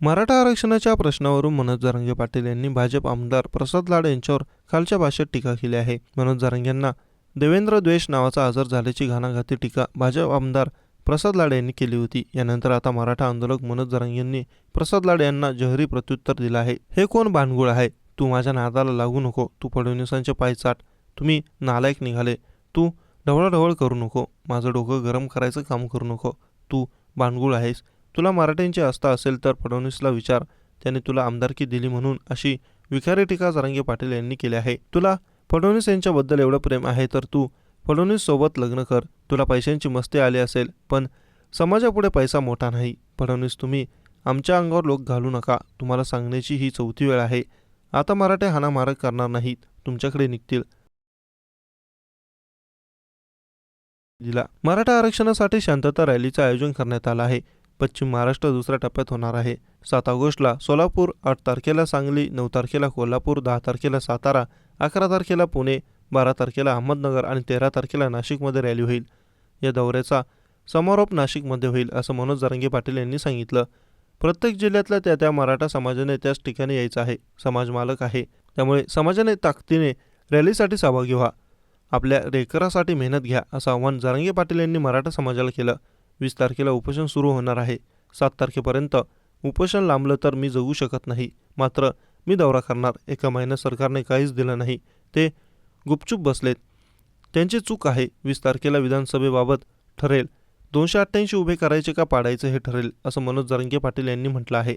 मराठा आरक्षणाच्या प्रश्नावरून मनोज जरंगे पाटील यांनी भाजप आमदार प्रसाद लाड यांच्यावर खालच्या भाषेत टीका केली आहे. मनोज जरांगे यांना देवेंद्र द्वेष नावाचा आजार झाल्याची घाणाघाती टीका भाजप आमदार प्रसाद लाड यांनी केली होती. यानंतर आता मराठा आंदोलक मनोज जरंगेंनी यांनी प्रसाद लाड यांना जहरी प्रत्युत्तर दिलं आहे. हे कोण भानगुळ आहे? तू माझ्या नादाला लागू नको. तू फडणवीसांचे पाय चाट तुम्ही नालायक निघाले. तू ढवळाढवळ करू नको. माझं डोकं गरम करायचं काम करू नको. तू भानगुळ आहेस. तुला मराठ्यांची आस्था असेल तर फडणवीसला विचार. त्याने तुला आमदारकी दिली म्हणून अशी विखारी टीका जरांगे पाटील यांनी केली आहे. तुला फडणवीस यांच्याबद्दल एवढं प्रेम आहे तर तू फडणवीस सोबत लग्न कर. तुला पैशांची मस्ती आली असेल पण समाजापुढे पैसा मोठा नाही. फडणवीस तुम्ही आमच्या अंगावर लोक घालू नका. तुम्हाला सांगण्याची ही चौथी वेळ आहे. आता मराठे हाणामारक करणार नाहीत. तुमच्याकडे निघतील. दिला. मराठा आरक्षणासाठी शांतता रॅलीचं आयोजन करण्यात आलं आहे. पश्चिम महाराष्ट्र दुसऱ्या टप्प्यात होणार आहे. सात ऑगस्टला सोलापूर आठ तारखेला सांगली नऊ तारखेला कोल्हापूर दहा तारखेला सातारा अकरा तारखेला पुणे बारा तारखेला अहमदनगर आणि तेरा तारखेला नाशिकमध्ये रॅली होईल. या दौऱ्याचा समारोप नाशिकमध्ये होईल असं मनोज जरांगे पाटील यांनी सांगितलं. प्रत्येक जिल्ह्यातल्या त्या त्या मराठा समाजाने त्याच ठिकाणी यायचं आहे. समाज मालक आहे. त्यामुळे समाजाने ताकदीने रॅलीसाठी सहभागी व्हा. आपल्या रेकरासाठी मेहनत घ्या असं आव्हान जरांगे पाटील यांनी मराठा समाजाला केलं. वीस तारखेला उपोषण सुरू होणार आहे. सात तारखेपर्यंत उपोषण लांबलं तर मी जगू शकत नाही. मात्र मी दौरा करणार. एका महिन्यात सरकारने काहीच दिलं नाही. ते गुपचूप बसलेत. त्यांची चूक आहे. वीस तारखेला विधानसभेबाबत ठरेल. दोनशे अठ्ठ्याऐंशी उभे करायचे का पाडायचे हे ठरेल असं मनोज जरंगे पाटील यांनी म्हटलं आहे.